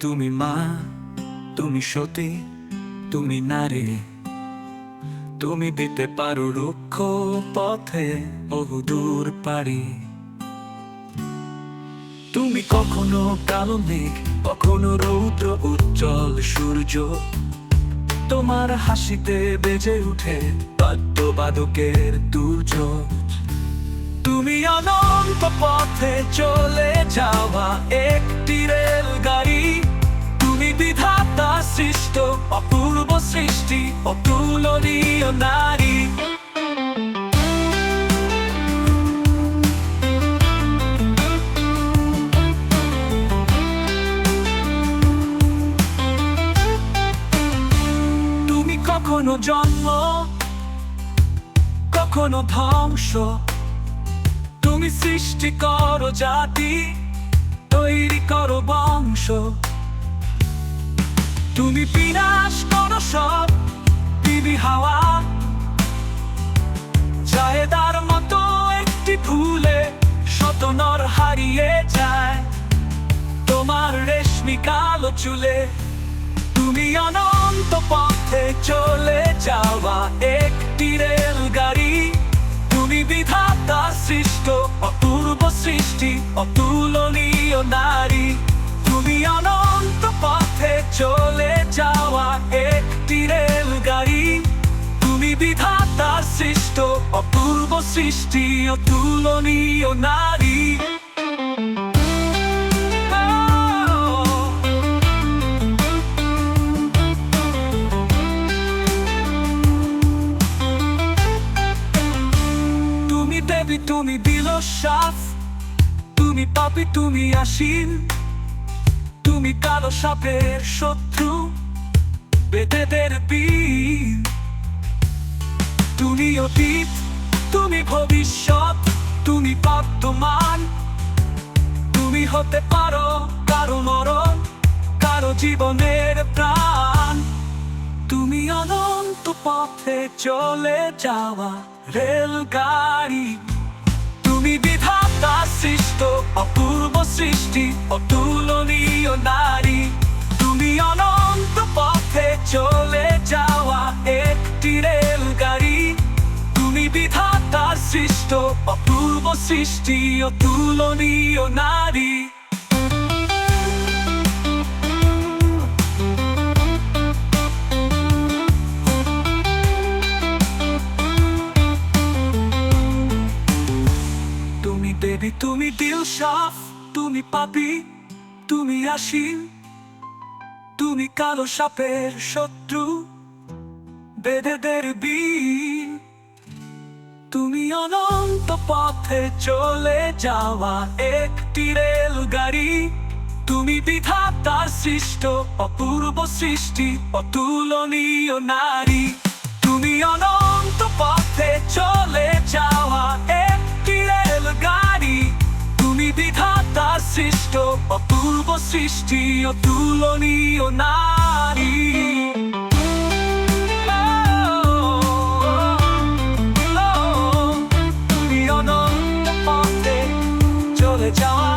তুমি মা, তুমি সতী, তুমি নারী। তুমি দিতে পারো রুক্ষ পথে বহু দূর পারি তুমি কখনো কালো মেঘ কখনো রৌদ্র উজ্জ্বল সূর্য। তোমার হাসিতে বেজে উঠে বাদ্যবাদকের দুর্যোগ। পথে চলে যাওয়া একটি রেলগাড়ি। তুমি বিধাতা সৃষ্ট, অপূর্ব সৃষ্টি, অতুলনীয় নারী। কখনো জন্ম, কখনো ধ্বংস তুমি সৃষ্টি করো জাতি, তৈরি করো বংশ। তুমি বিনাশ করো সব দিবি হাওয়া। চায়েদার মতো একটি ভুলে শত নর হারিয়ে যায়। তোমার রেশমি কালো চুলে তুমি অনন্ত পথে চলে যাওয়া একটি রেলগাড়ি। সৃষ্টি, অতুলনীয় নারী। তুমি অনন্ত পথে চলে যাওয়া একটি রেলগাড়ি। তুমি বিধাতা সৃষ্ট, অপূর্ব সৃষ্টি, অতুলনীয় নারী। তুমি তুমি দিল সাফ। তুমি পাপি, তুমি আসীন তুমি কালো সাপের শত্রু, বেদেদের বীর। তুমি অতীত, তুমি ভবিষ্যৎ, তুমি বর্তমান তুমি হতে পারো কারও মরণ, কারও জীবনের প্রাণ। তুমি অনন্ত পথে চলে যাওয়া রেলগাড়ি। তুমি সৃষ্ট অপূর্ব সৃষ্টি, অতুলনীয় নারী। তুমি অনন্ত পথে চলে যাওয়া একটি রেলগাড়ি। তুমি বিধাতা সৃষ্ট, অপূর্ব সৃষ্টি, অতুলনীয় নারী। দেবী তুমি দিল সাফ, তুমি পাপি, তুমি আসীন তুমি কালো সাপের শত্রু, বেদেদের বীর। তুমি অনন্ত পথে চলে যাওয়া একটি রেলগাড়ি, তুমি বিধাতা সৃষ্ট, অপূর্ব সৃষ্টি, অতুলনীয় নারী। তুমি অনন্ত পথে চলে যাওয়া বিধাতা সৃষ্ট অপূর্ব সৃষ্টি অতুলনীয় নারী চলে যাওয়া